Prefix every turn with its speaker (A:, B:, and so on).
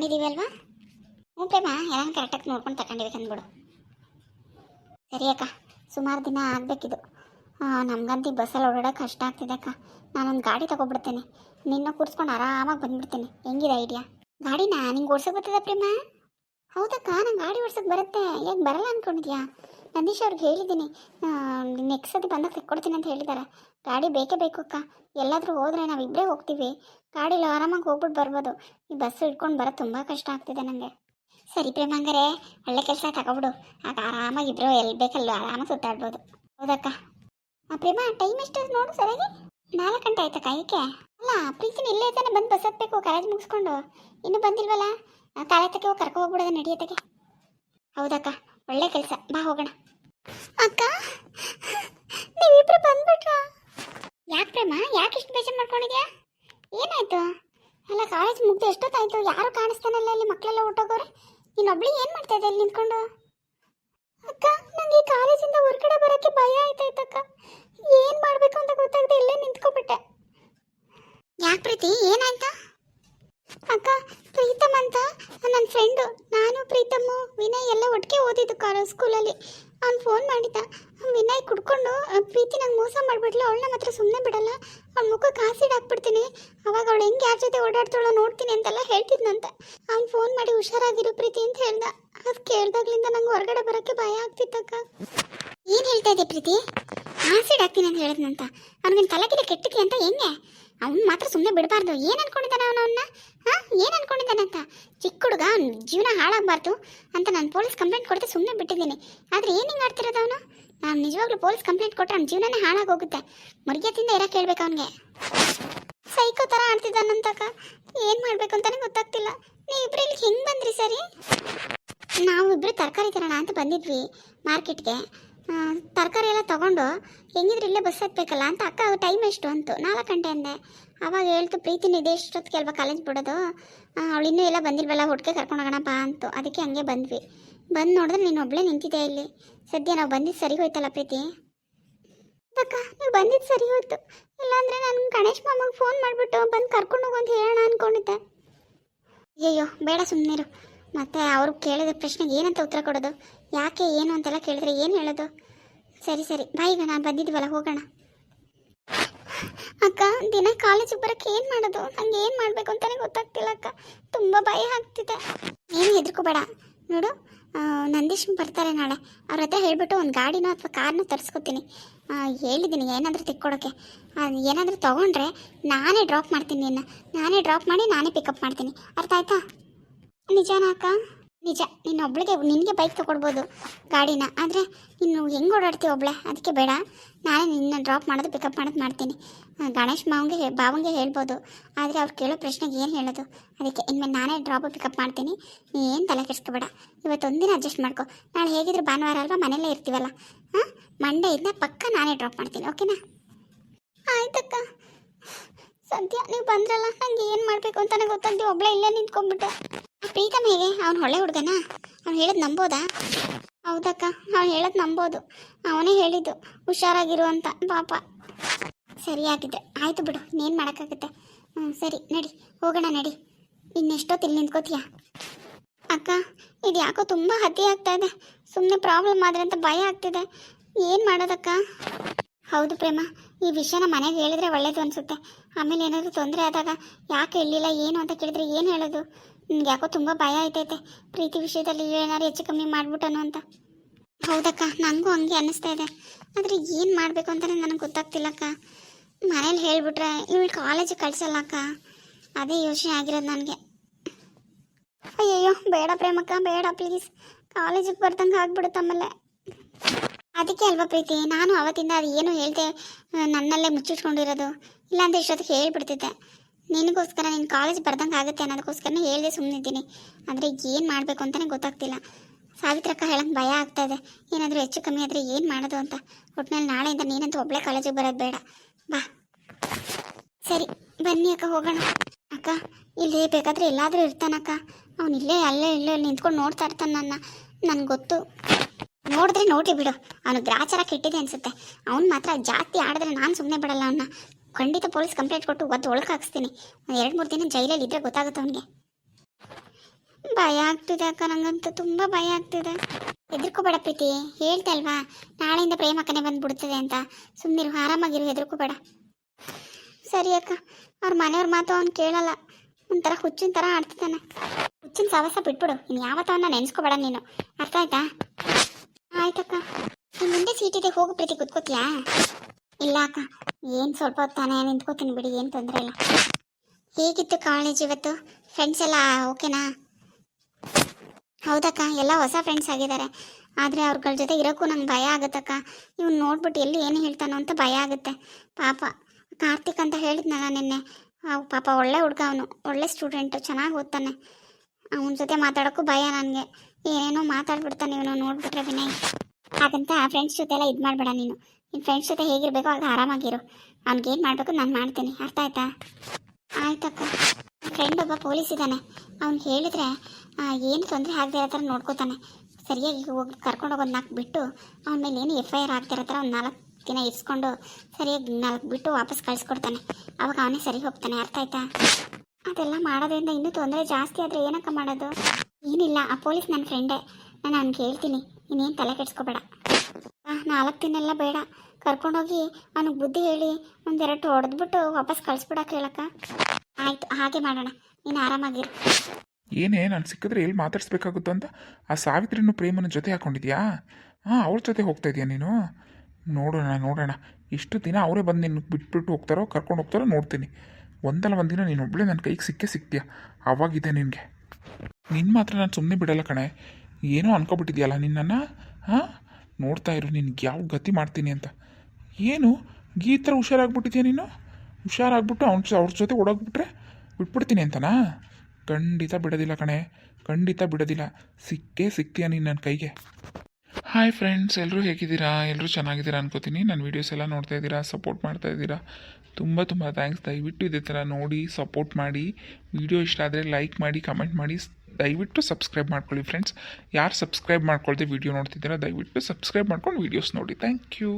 A: ತಗೊಂಡಿದ್ದೀವಿ ಅಲ್ವಾ ಹ್ಞೂ ಪ್ರೇಮ ಎಲ್ಲ ಕರೆಕ್ಟಾಗಿ ನೋಡ್ಕೊಂಡು ತಗೊಂಡಿವಿ ಅಂದ್ಬಿಡು ಸರಿ ಅಕ್ಕ, ಸುಮಾರು ದಿನ ಆಗಬೇಕಿದು. ನಮ್ಗಂತೂ ಬಸ್ಸಲ್ಲಿ ಓಡಾಡೋಕೆ ಕಷ್ಟ ಆಗ್ತಿದೆ ಅಕ್ಕ. ನಾನೊಂದು ಗಾಡಿ ತಗೊಬಿಡ್ತೇನೆ. ನಿನ್ನ ಕೂರಿಸ್ಕೊಂಡು ಆರಾಮಾಗಿ ಬಂದ್ಬಿಡ್ತೀನಿ. ಹೆಂಗಿದೆ ಐಡಿಯಾ? ಗಾಡಿನ? ನಿಂಗೆ ಓಡ್ಸೋಕೆ ಬರ್ತದ ಪ್ರೇಮ? ಹೌದಕ್ಕ, ನಂಗೆ ಗಾಡಿ ಓಡ್ಸೋಕೆ ಬರುತ್ತೆ. ಯಾಕೆ ಬರಲ್ಲ ಅಂದ್ಕೊಂಡಿದ್ಯಾ ನಂದೀಶ್ ಅವ್ರಿಗೆ ಹೇಳಿದ್ದೀನಿ. ನೆಕ್ಸ್ಟ್ ಸತಿ ಬಂದಾಗ ತೆಕ್ಕೊಡ್ತೀನಿ ಅಂತ ಹೇಳಿದ್ದಾರೆ ಗಾಡಿ ಬೇಕೇ ಬೇಕು ಅಕ್ಕ. ಎಲ್ಲಾದರೂ ಹೋದರೆ ನಾವಿಬ್ಬರೇ ಹೋಗ್ತೀವಿ. ಗಾಡೀಲಿ ಆರಾಮಾಗಿ ಹೋಗ್ಬಿಟ್ಟು ಬರ್ಬೋದು. ಈ ಬಸ್ಸು ಇಟ್ಕೊಂಡು ಬರೋದು ತುಂಬ ಕಷ್ಟ ಆಗ್ತಿದೆ ನನಗೆ ಸರಿ ಪ್ರೇಮ ಹಂಗಾರೆ ಒಳ್ಳೆ ಕೆಲಸ ತಗೊಬಿಡು. ಆಗ ಆರಾಮಾಗಿ ಇಬ್ಬರು ಎಲ್ಲಿ ಬೇಕಲ್ಲ ಆರಾಮಾಗಿ ಸುತ್ತಾಡ್ಬೋದು. ಹೌದಕ್ಕ. ಆ, ಪ್ರೇಮ ಟೈಮ್ ಎಷ್ಟು ನೋಡು ಸರಿಯಾಗಿ. ನಾಲ್ಕು ಗಂಟೆ ಆಯ್ತಕ್ಕ ಏಕೆ ಅಲ್ಲ, ಪ್ರೀತಿನ ಇಲ್ಲೇ ತಾನೆ ಬಂದು ಬಸ್ ಹತ್ಬೇಕು ಕಾಲೇಜ್ ಮುಗಿಸ್ಕೊಂಡು. ಇನ್ನೂ ಬಂದಿಲ್ವಲ್ಲ? ಕಾಲೇಜಕ್ಕೆ ಹೋಗಿ ಕರ್ಕೊ ಹೋಗ್ಬಿಡೋದು ನಡೆಯುತ್ತೆ ಹೌದಕ್ಕ. ಒಳ್ಳೆ ಕೆಲಸ. ಬಾ, ಹೋಗೋಣ. ಅಕ್ಕ, ನೀವಿಬ್ರು ಬಂದ್ಬಿಟ್ರಾ? ಯಾಕೆ ಪ್ರೇಮ? ಯಾಕೆ ಇಷ್ಟು ಬೇಜಾರು ಮಾಡ್ಕೊಂಡಿದ್ಯಾ? ಏನಾಯ್ತು? ಅಲ್ಲ ಕಾಲೇಜ್ ಮುಗ್ದು ಎಷ್ಟೊತ್ತಾಯ್ತು? ಯಾರು ಕಾಣಿಸ್ತಾನಲ್ಲ ಇಲ್ಲಿ ಮಕ್ಕಳೆಲ್ಲ ಹೊಟ್ಟೋಗೋರೆ ನೀನೊಬ್ಳಿ ಏನು ಮಾಡ್ತಾ ಇದ್ದೆ ಇಲ್ಲಿ ನಿಂತ್ಕೊಂಡು? ಅಕ್ಕ ನನಗೆ ಕಾಲೇಜಿಂದ ಹೊರಗಡೆ ಬರೋಕ್ಕೆ ಭಯ ಆಯ್ತಾಯ್ತಕ್ಕ ಏನು ಮಾಡಬೇಕು ಅಂತ ಗೊತ್ತಾಗದೆ ಇಲ್ಲೇ ನಿಂತ್ಕೊಬಿಟ್ಟೆ ಯಾಕೆ ಪ್ರೀತಿ ಏನಾಯ್ತಾ ಅಕ್ಕ ಪ್ರೀತಮ್ ಅಂತ ನನ್ನ ಫ್ರೆಂಡು ನಾನು ಪ್ರೀತಮ್ಮು ವಿನಯ್ ಎಲ್ಲ ಓದಿದ್ದು ಕಾರ ಸ್ಕೂಲಲ್ಲಿ. ಅವ್ನು ಫೋನ್ ಮಾಡಿದ್ದ ವಿನಯ್ ಕುಡ್ಕೊಂಡು ಪ್ರೀತಿ ನಂಗೆ ಮೋಸ ಮಾಡಿಬಿಡ್ಲು ಅವಳನ್ನ ಮಾತ್ರ ಸುಮ್ಮನೆ ಬಿಡಲ್ಲ. ಅವ್ನ ಮುಖಕ್ಕೆ ಆಸಿಡ್ ಹಾಕ್ಬಿಡ್ತೀನಿ. ಅವಾಗ ಅವಳು ಹೆಂಗೆ ಯಾರ ಜೊತೆ ಓಡಾಡ್ತಾಳೋ ನೋಡ್ತೀನಿ ಅಂತೆಲ್ಲ ಹೇಳ್ತಿದ್ನಂತ. ಅವ್ನು ಫೋನ್ ಮಾಡಿ ಹುಷಾರಾಗಿರು ಪ್ರೀತಿ ಅಂತ ಹೇಳ್ದ. ಅದು ಕೇಳ್ದಾಗ್ಲಿಂದ ನಂಗೆ ಹೊರಗಡೆ ಬರೋಕ್ಕೆ ಭಯ ಆಗ್ತಿತ್ತಕ್ಕ. ಏನು ಹೇಳ್ತಾ ಇದ್ದೆ ಪ್ರೀತಿ? ಆಸಿಡ್ ಹಾಕ್ತೀನಿ ಅಂತ ಹೇಳಿದ್ನಂತ. ಅವ್ನಿಗೆ ತಲೆಗಿದ ಕೆಟ್ಟಕ್ಕೆ ಅಂತ ಹೆಂಗೆ? ಅವ್ನು ಮಾತ್ರ ಸುಮ್ಮನೆ ಬಿಡಬಾರ್ದು. ಏನು ಅವನು ಅವನ್ನ? ಹಾಂ? ಏನು ಅನ್ಕೊಂಡಿದ್ದಾನೆ ಅಂತ? ಚಿಕ್ಕ ಹುಡುಗ ಜೀವನ ಹಾಳಾಗಬಾರ್ದು ಅಂತ ನಾನು ಪೊಲೀಸ್ ಕಂಪ್ಲೇಂಟ್ ಕೊಡ್ತಾ ಸುಮ್ಮನೆ ಬಿಟ್ಟಿದ್ದೀನಿ. ಆದರೆ ಏನು ಹಿಂಗೆ ಆಡ್ತಿರೋದು ಅವನು? ನಾನು ನಿಜವಾಗ್ಲೂ ಪೊಲೀಸ್ ಕಂಪ್ಲೇಂಟ್ ಕೊಟ್ಟರೆ ಅವ್ನ ಜೀವನನೇ ಹಾಳಾಗೋಗುತ್ತೆ. ಮರ್ಯಾದಿಂದ ಇರೋಕೆ ಹೇಳ್ಬೇಕು ಅವನಿಗೆ. ಸೈಕೋ ಥರ ಆಡ್ತಿದ್ದಾನಂತಕ್ಕ ಏನು ಮಾಡಬೇಕು ಅಂತಲೇ ಗೊತ್ತಾಗ್ತಿಲ್ಲ. ನೀವಿಬ್ರು ಇಲ್ಲಿ ಹೆಂಗೆ ಬಂದ್ರಿ ಸರಿ? ನಾವು ಇಬ್ಬರು ತರಕಾರಿ ತರೋಣ ಅಂತ ಬಂದಿದ್ವಿ ಮಾರ್ಕೆಟ್ಗೆ. ತರಕಾರಿ ಎಲ್ಲ ತೊಗೊಂಡು, ಹೆಂಗಿದ್ರೆ ಇಲ್ಲೇ ಬಸ್ ಹತ್ಬೇಕಲ್ಲ ಅಂತ ಅಕ್ಕ ಟೈಮ್ ಎಷ್ಟು? ಅಂತು. ನಾಲ್ಕು ಗಂಟೆ ಅಂದೆ. ಅವಾಗ ಹೇಳ್ತು ಪ್ರೀತಿನ ಇದೆ ಎಷ್ಟೊತ್ತಿಗೆ ಅಲ್ವಾ ಕಾಲೇಜ್ ಬಿಡೋದು? ಅವಳು ಇನ್ನೂ ಎಲ್ಲ ಬಂದಿಲ್ವಲ್ಲ, ಹುಡ್ಕೆ ಕರ್ಕೊಂಡು ಬಾ ಅಂತು. ಅದಕ್ಕೆ ಹಂಗೆ ಬಂದ್ವಿ. ಬಂದು ನೋಡಿದ್ರೆ ನೀನು ಒಬ್ಬಳೇ ನಿಂತಿದ್ದೆ ಇಲ್ಲಿ? ಸದ್ಯ ನಾವು ಬಂದಿದ್ದು ಸರಿ ಹೋಯ್ತಲ್ಲ ಪ್ರೀತಿ? ಅಕ್ಕ, ನೀವು ಬಂದಿದ್ದು ಸರಿ ಹೋಯ್ತು. ಇಲ್ಲಾಂದರೆ ನಾನು ಗಣೇಶ್ ಮಾಮಗೆ ಫೋನ್ ಮಾಡಿಬಿಟ್ಟು ಬಂದು ಕರ್ಕೊಂಡು ಹೋಗು ಅಂತ ಹೇಳೋಣ ಅಂದ್ಕೊಂಡಿದ್ದೆ ಅಯ್ಯಯ್ಯೋ, ಬೇಡ ಸುಮ್ಮನಿರು ಮತ್ತೆ ಅವ್ರು ಕೇಳಿದ ಪ್ರಶ್ನೆಗೆ ಏನಂತ ಉತ್ತರ ಕೊಡೋದು? ಯಾಕೆ ಏನು ಅಂತೆಲ್ಲ ಕೇಳಿದ್ರೆ ಏನು ಹೇಳೋದು? ಸರಿ ಸರಿ. ಬಾಯಿಗ ನಾನು ಬಂದಿದ್ದೀವಲ್ಲ ಹೋಗೋಣ. ಅಕ್ಕ, ದಿನ ಕಾಲೇಜಿಗೆ ಬರೋಕ್ಕೆ ಏನು ಮಾಡೋದು? ನಂಗೆ ಏನು ಮಾಡಬೇಕು ಅಂತಲೇ ಗೊತ್ತಾಗ್ತಿಲ್ಲ, ಅಕ್ಕ. ತುಂಬ ಭಯ ಆಗ್ತಿದೆ. ಏನು ಹೆದರ್ಕೋಬೇಡ. ನೋಡು ನಂದೀಶ್ ಬರ್ತಾರೆ ನಾಳೆ. ಅವ್ರ ಹತ್ರ ಹೇಳ್ಬಿಟ್ಟು ಒಂದು ಗಾಡಿನೋ ಅಥವಾ ಕಾರ್ನೋ ತರಿಸ್ಕೊತೀನಿ. ಹೇಳಿದ್ದೀನಿ ಏನಾದರೂ ತಿಕ್ಕೊಡೋಕ್ಕೆ ಏನಾದರೂ ತೊಗೊಂಡ್ರೆ ನಾನೇ ಡ್ರಾಪ್ ಮಾಡ್ತೀನಿ ನಿನ್ನ. ನಾನೇ ಡ್ರಾಪ್ ಮಾಡಿ ನಾನೇ ಪಿಕಪ್ ಮಾಡ್ತೀನಿ. ಅರ್ಥ ಆಯ್ತಾ? ನಿಜಾನ ಅಕ್ಕ? ನಿಜ. ನೀನು ಒಬ್ಳಿಗೆ ನಿನಗೆ ಬೈಕ್ ತೊಗೊಡ್ಬೋದು ಗಾಡಿನ. ಆದರೆ ನೀನು ಹೆಂಗೆ ಓಡಾಡ್ತೀವಿ ಒಬ್ಳೆ? ಅದಕ್ಕೆ ಬೇಡ. ನಾನೇ ನಿನ್ನ ಡ್ರಾಪ್ ಮಾಡೋದು ಪಿಕಪ್ ಮಾಡೋದು ಮಾಡ್ತೀನಿ. ಗಣೇಶ್ ಮಾವಂಗೆ ಬಾವಂಗೆ ಹೇಳ್ಬೋದು. ಆದರೆ ಅವ್ರು ಕೇಳೋ ಪ್ರಶ್ನೆಗೆ ಏನು ಹೇಳೋದು? ಅದಕ್ಕೆ ಇನ್ಮೇಲೆ ನಾನೇ ಡ್ರಾಪ್ ಪಿಕಪ್ ಮಾಡ್ತೀನಿ. ನೀ ಏನು ತಲೆ ಕೆಡಿಸ್ಕೋಬೇಡ. ಇವತ್ತೊಂದಿನ ಅಡ್ಜಸ್ಟ್ ಮಾಡ್ಕೊ. ನಾಳೆ ಹೇಗಿದ್ರು ಭಾನುವಾರ ಅಲ್ವಾ ಮನೆಯಲ್ಲೇ ಇರ್ತೀವಲ್ಲ? ಹಾಂ ಮಂಡೆಯಿಂದ ಪಕ್ಕ ನಾನೇ ಡ್ರಾಪ್ ಮಾಡ್ತೀನಿ, ಓಕೆನಾ? ಆಯ್ತಕ್ಕ. ಸದ್ಯ ನೀವು ಬಂದ್ರಲ್ಲ, ನಂಗೆ ಏನು ಮಾಡಬೇಕು ಅಂತಾನೆ ಗೊತ್ತಾಗ್ತೀವಿ ಒಬ್ಳೆ ಇಲ್ಲೇ ನಿಂತ್ಕೊಂಡ್ಬಿಟ್ಟೆ ಪ್ರೀತಮ್ ಹೇಗೆ ಅವ್ನು ಒಳ್ಳೆ ಹುಡುಗನ? ಅವ್ನು ಹೇಳೋದು ನಂಬೋದಾ? ಹೌದಕ್ಕ, ಅವ್ನು ಹೇಳೋದು ನಂಬೋದು. ಅವನೇ ಹೇಳಿದ್ದು, ಹುಷಾರಾಗಿರು ಅಂತ, ಪಾಪ. ಆಗಿದೆ ಆಯಿತು ಬಿಡು ನೀನು ಮಾಡೋಕ್ಕಾಗುತ್ತೆ? ಹ್ಞೂ ಸರಿ, ನಡಿ, ಹೋಗೋಣ ನಡಿ. ಇನ್ನೆಷ್ಟೊತ್ತು ಇಲ್ಲಿ ನಿಂತ್ಕೋತೀಯ? ಅಕ್ಕ, ಇದು ಯಾಕೋ ತುಂಬ ಹತ್ತಿ ಆಗ್ತಾ ಇದೆ. ಸುಮ್ಮನೆ ಪ್ರಾಬ್ಲಮ್ ಆದರೆ ಅಂತ ಭಯ ಆಗ್ತಿದೆ. ಏನು ಮಾಡೋದಕ್ಕ? ಹೌದು ಪ್ರೇಮ, ಈ ವಿಷಯನ ಮನೆಗೆ ಹೇಳಿದ್ರೆ ಒಳ್ಳೇದು ಅನಿಸುತ್ತೆ. ಆಮೇಲೆ ಏನಾದರೂ ತೊಂದರೆ ಆದಾಗ ಯಾಕೆ ಹೇಳಿಲ್ಲ ಏನು ಅಂತ ಕೇಳಿದ್ರೆ ಏನು ಹೇಳೋದು? ನಿಮ್ಗೆ ಯಾಕೋ ತುಂಬ ಭಯ ಆಯ್ತೈತೆ. ಪ್ರೀತಿ ವಿಷಯದಲ್ಲಿ ಏನಾದ್ರು ಹೆಚ್ಚು ಕಮ್ಮಿ ಮಾಡ್ಬಿಟ್ಟನು ಅಂತ. ಹೌದಕ್ಕ ನನಗೂ ಹಂಗೆ ಅನ್ನಿಸ್ತಾ ಇದೆ. ಆದರೆ ಏನು ಮಾಡಬೇಕು ಅಂತಲೇ ನನಗೆ ಗೊತ್ತಾಗ್ತಿಲ್ಲಕ್ಕ ಮನೇಲಿ ಹೇಳ್ಬಿಟ್ರೆ ಇವಳು ಕಾಲೇಜಿಗೆ ಕಳ್ಸಲ್ಲ ಅಕ್ಕ. ಅದೇ ಯೋಚನೆ ಆಗಿರೋದು ನನಗೆ. ಅಯ್ಯಯ್ಯೋ, ಬೇಡ ಪ್ರೇಮಕ್ಕ, ಬೇಡ ಪ್ಲೀಸ್ ಕಾಲೇಜಿಗೆ ಬರ್ದಂಗೆ ಆಗ್ಬಿಡುತ್ತೆ ಆಮೇಲೆ. ಅದಕ್ಕೆ ಅಲ್ವಾ ಪ್ರೀತಿ? ನಾನು ಅವತ್ತಿಂದ ಅದು ಏನು ಹೇಳ್ದೆ ನನ್ನಲ್ಲೇ ಮುಚ್ಚಿಟ್ಕೊಂಡಿರೋದು. ಇಲ್ಲಾಂದ್ರೆ ಇಷ್ಟೊತ್ತಿಗೆ ಹೇಳ್ಬಿಡ್ತಿದ್ದೆ. ನಿನಗೋಸ್ಕರ ನಿನ್ನ ಕಾಲೇಜ್ ಬರ್ದಂಗೆ ಆಗುತ್ತೆ ಅನ್ನೋದಕ್ಕೋಸ್ಕರನೇ ಹೇಳ್ದೆ ಸುಮ್ಮನಿದ್ದೀನಿ ಆದರೆ ಏನು ಮಾಡಬೇಕು ಅಂತಲೇ ಗೊತ್ತಾಗ್ತಿಲ್ಲ. ಸಾವಿತ್ರಕ್ಕ ಹೇಳಂಗೆ ಭಯ ಆಗ್ತಾ ಇದೆ. ಏನಾದರೂ ಹೆಚ್ಚು ಕಮ್ಮಿ ಆದರೆ ಏನು ಮಾಡೋದು ಅಂತ. ಒಟ್ಟಿನಲ್ಲಿ ನಾಳೆಯಿಂದ ನೀನಂತೂ ಒಬ್ಬಳೇ ಕಾಲೇಜಿಗೆ ಬರೋದು ಬೇಡ. ಬಾ. ಸರಿ, ಬನ್ನಿ ಅಕ್ಕ, ಹೋಗೋಣ. ಅಕ್ಕ, ಇಲ್ಲಿ ಬೇಕಾದರೆ ಎಲ್ಲಾದರೂ ಇರ್ತಾನಕ್ಕ. ಅವನು ಇಲ್ಲೇ, ಅಲ್ಲೇ, ಇಲ್ಲೇ ನಿಂತ್ಕೊಂಡು ನೋಡ್ತಾ ಇರ್ತಾನೆ ನನ್ನ. ನನಗೆ ಗೊತ್ತು. ನೋಡಿದ್ರೆ ನೋಡಿ ಬಿಡು. ಅವನು ಗ್ರಾಚಾರ ಕೆಟ್ಟಿದೆ ಅನ್ಸುತ್ತೆ. ಅವ್ನು ಮಾತ್ರ ಜಾಸ್ತಿ ಆಡಿದ್ರೆ ನಾನು ಸುಮ್ಮನೆ ಬಿಡಲ್ಲ ಅವನ್ನ ಖಂಡಿತ ಪೊಲೀಸ್ ಕಂಪ್ಲೇಂಟ್ ಕೊಟ್ಟು ಒದ್ದು ಒಳಗೆ ಹಾಕ್ಸ್ತೀನಿ. ಎರಡು ಮೂರು ದಿನ ಜೈಲಲ್ಲಿ ಇದ್ರೆ ಗೊತ್ತಾಗುತ್ತೆ ಅವನಿಗೆ. ಭಯ ಆಗ್ತಿದೆ ಅಕ್ಕ, ನಂಗಂತೂ ತುಂಬ ಭಯ ಆಗ್ತಿದೆ. ಹೆದರ್ಕೋಬೇಡ ಪ್ರೀತಿ. ಹೇಳ್ತಾ ಅಲ್ವಾ ನಾಳೆಯಿಂದ ಪ್ರೇಮಕ್ಕನೆ ಬಂದ್ಬಿಡ್ತದೆ ಅಂತ. ಸುಮ್ಮನಿರು ಆರಾಮಾಗಿರು, ಹೆದರ್ಕೋಬೇಡ. ಸರಿ ಅಕ್ಕ. ಅವ್ರ ಮನೆಯವ್ರ ಮಾತು ಅವ್ನು ಕೇಳಲ್ಲ. ಒಂಥರ ಹುಚ್ಚಿನ ಥರ ಆಡ್ತಿದ್ದಾನೆ. ಹುಚ್ಚಿನ ಸವಸ ಬಿಟ್ಬಿಡು. ಇನ್ನು ಯಾವತ್ತವನ್ನ ನೆನೆಸ್ಕೋಬೇಡ ನೀನು. ಅರ್ಥ ಆಯ್ತಾ ಆಯ್ತಕ್ಕ ನಿನ್ ಮುಂದೆ ಸೀಟ್ ಇದೆ ಹೋಗು ಪ್ರೀತಿ ಕುತ್ಕೋತಿಯಾ? ಇಲ್ಲ ಅಕ್ಕ, ಏನು ಸ್ವಲ್ಪ ಹೊತ್ತು ತಾನೇ ನಿಂತ್ಕೋತೀನಿ ಬಿಡಿ, ಏನು ತೊಂದರೆ ಇಲ್ಲ. ಹೇಗಿತ್ತು ಕಾಲೇಜ್ ಇವತ್ತು? ಫ್ರೆಂಡ್ಸ್ ಎಲ್ಲ ಓಕೆನಾ ಹೌದಕ್ಕ, ಎಲ್ಲ ಹೊಸ ಫ್ರೆಂಡ್ಸ್ ಆಗಿದ್ದಾರೆ. ಆದರೆ ಅವ್ರಗಳ ಜೊತೆ ಇರೋಕ್ಕೂ ನಂಗೆ ಭಯ ಆಗುತ್ತಕ್ಕ. ಇವ್ನು ನೋಡ್ಬಿಟ್ಟು ಎಲ್ಲಿ ಏನು ಹೇಳ್ತಾನೋ ಅಂತ ಭಯ ಆಗುತ್ತೆ. ಪಾಪ, ಕಾರ್ತಿಕ್ ಅಂತ ಹೇಳಿದ್ನಲ್ಲ ನಿನ್ನೆ. ಪಾಪ ಒಳ್ಳೆ ಹುಡುಗ ಅವನು, ಒಳ್ಳೆ ಸ್ಟೂಡೆಂಟು ಚೆನ್ನಾಗಿ ಓದ್ತಾನೆ. ಅವನ ಜೊತೆ ಮಾತಾಡೋಕ್ಕೂ ಭಯ ನನಗೆ. ಏನೇನೋ ಮಾತಾಡ್ಬಿಡ್ತಾನೆ ಇವನು, ನೋಡ್ಬಿಟ್ರೆ ವಿನಯ್. ಹಾಗಂತ ಫ್ರೆಂಡ್ಸ್ ಜೊತೆ ಎಲ್ಲ ಇದು ಮಾಡಬೇಡ ನೀನು. ನಿನ್ನ ಫ್ರೆಂಡ್ಸ್ ಜೊತೆ ಹೇಗಿರಬೇಕು ಆಗ ಆರಾಮಾಗಿರು. ಅವ್ನಿಗೇನು ಮಾಡಬೇಕು ನಾನು ಮಾಡ್ತೀನಿ. ಅರ್ಥ ಆಯ್ತಾ? ಆಯ್ತಕ್ಕ. ಫ್ರೆಂಡ್ ಒಬ್ಬ ಪೊಲೀಸ್ ಇದ್ದಾನೆ ಅವ್ನು ಹೇಳಿದ್ರೆ ಏನು ತೊಂದರೆ ಆಗದೇ ಇರೋ ಥರ ನೋಡ್ಕೋತಾನೆ. ಸರಿಯಾಗಿ ಹೋಗಿ ಕರ್ಕೊಂಡು ಹೋಗೋದು ನಾಲ್ಕು ಬಿಟ್ಟು, ಅವನ ಮೇಲೆ ಏನು ಎಫ್ ಐ ಆರ್ ಆಗ್ತಿರೋ ಥರ ಒಂದು ನಾಲ್ಕು ದಿನ ಇರಿಸ್ಕೊಂಡು ಸರಿಯಾಗಿ ನಾಲ್ಕು ಬಿಟ್ಟು ವಾಪಸ್ ಕಳಿಸ್ಕೊಡ್ತಾನೆ. ಅವಾಗ ಅವನೇ ಸರಿ ಹೋಗ್ತಾನೆ. ಅರ್ಥ ಆಯ್ತಾ? ಅದೆಲ್ಲ ಮಾಡೋದ್ರಿಂದ ಇನ್ನೂ ತೊಂದರೆ ಜಾಸ್ತಿ ಆದರೆ ಏನಕ್ಕ ಮಾಡೋದು? ಏನಿಲ್ಲ. ಆ ಪೊಲೀಸ್ ನನ್ನ ಫ್ರೆಂಡೇ ನಾನು ಅವ್ನಿಗೆ ಹೇಳ್ತೀನಿ, ಇನ್ನೇನು ತಲೆ ಕೆಡ್ಸ್ಕೊಬೇಡ. ನಾಲ್ಕು ದಿನ ಎಲ್ಲ ಬೇಡ. ಕರ್ಕೊಂಡೋಗಿ ಅವನಿಗೆ ಬುದ್ಧಿ ಹೇಳಿ ಒಂದೆರಡು ಹೊಡೆದ್ಬಿಟ್ಟು ವಾಪಸ್ ಕಳಿಸ್ಬಿಡಕ್ಕೆ ಹೇಳಕ್ಕ. ಆಯ್ತು, ಹಾಗೆ ಮಾಡೋಣ. ನೀನು ಆರಾಮಾಗಿರು.
B: ಏನೇ, ನಾನು ಸಿಕ್ಕಿದ್ರೆ ಎಲ್ಲಿ ಮಾತಾಡಿಸ್ಬೇಕಾಗುತ್ತೋ ಅಂತ ಆ ಸಾವಿತ್ರಿನೂ ಪ್ರೇಮನ ಜೊತೆ ಹಾಕೊಂಡಿದ್ಯಾ? ಹಾಂ ಅವ್ರ ಜೊತೆ ಹೋಗ್ತಾ ಇದೆಯಾ ನೀನು? ನೋಡೋಣ ನೋಡೋಣ. ಇಷ್ಟು ದಿನ ಅವರೇ ಬಂದು ನಿನ್ನ ಬಿಟ್ಬಿಟ್ಟು ಹೋಗ್ತಾರೋ, ಕರ್ಕೊಂಡು ಹೋಗ್ತಾರೋ ನೋಡ್ತೀನಿ. ಒಂದಲ್ಲ ಒಂದಿನ ನೀನು ಒಬ್ಬಳೇ ನನ್ನ ಕೈಗೆ ಸಿಕ್ಕೇ ಸಿಗ್ತೀಯ ಅವಾಗಿದೆ ನಿನಗೆ. ನಿನ್ನ ಮಾತ್ರ ನಾನು ಸುಮ್ಮನೆ ಬಿಡಲ್ಲ ಕಣೆ. ಏನೋ ಅನ್ಕೊಬಿಟ್ಟಿದ್ಯಲ್ಲ ನಿನ್ನನ್ನು? ಹಾಂ? ನೋಡ್ತಾ ಇರು ನಿನಗೆ ಯಾವ ಗತಿ ಮಾಡ್ತೀನಿ ಅಂತ. ಏನು? ಈ ಥರ ಹುಷಾರಾಗ್ಬಿಟ್ಟಿದ್ಯಾ ನೀನು? ಹುಷಾರಾಗ್ಬಿಟ್ಟು ಅವ್ನ ಅವ್ರ ಜೊತೆ ಓಡೋಗ್ಬಿಟ್ರೆ ಬಿಟ್ಬಿಡ್ತೀನಿ ಅಂತನಾ? ಖಂಡಿತ ಬಿಡೋದಿಲ್ಲ ಕಣೆ, ಖಂಡಿತ ಬಿಡೋದಿಲ್ಲ. ಸಿಕ್ಕೇ ಸಿಗ್ತೀಯ ನೀನು ನನ್ನ ಕೈಗೆ. ಹಾಯ್ ಫ್ರೆಂಡ್ಸ್ ಎಲ್ಲರೂ ಹೇಗಿದ್ದೀರಾ? ಎಲ್ಲರೂ ಚೆನ್ನಾಗಿದ್ದೀರಾ ಅನ್ಕೋತೀನಿ. ನನ್ನ ವೀಡಿಯೋಸ್ ಎಲ್ಲ ನೋಡ್ತಾ ಇದ್ದೀರಾ ಸಪೋರ್ಟ್ ಮಾಡ್ತಾ ಇದ್ದೀರಾ? ತುಂಬ ತುಂಬ ಥ್ಯಾಂಕ್ಸ್ ದಯವಿಟ್ಟು ಇದೇ ಥರ ನೋಡಿ ಸಪೋರ್ಟ್ ಮಾಡಿ. ವಿಡಿಯೋ ಇಷ್ಟ ಆದರೆ ಲೈಕ್ ಮಾಡಿ ಕಮೆಂಟ್ ಮಾಡಿ. ದಯವಿಟ್ಟು ಸಬ್ಸ್ಕ್ರೈಬ್ ಮಾಡ್ಕೊಳ್ಳಿ ಫ್ರೆಂಡ್ಸ್ ಯಾರು ಸಬ್ಸ್ಕ್ರೈಬ್ ಮಾಡ್ಕೊಳ್ದೆ ವಿಡಿಯೋ ನೋಡ್ತಿದ್ದೀರಾ ದಯವಿಟ್ಟು ಸಬ್ಸ್ಕ್ರೈಬ್ ಮಾಡ್ಕೊಂಡು ವೀಡಿಯೋಸ್ ನೋಡಿ. Thank you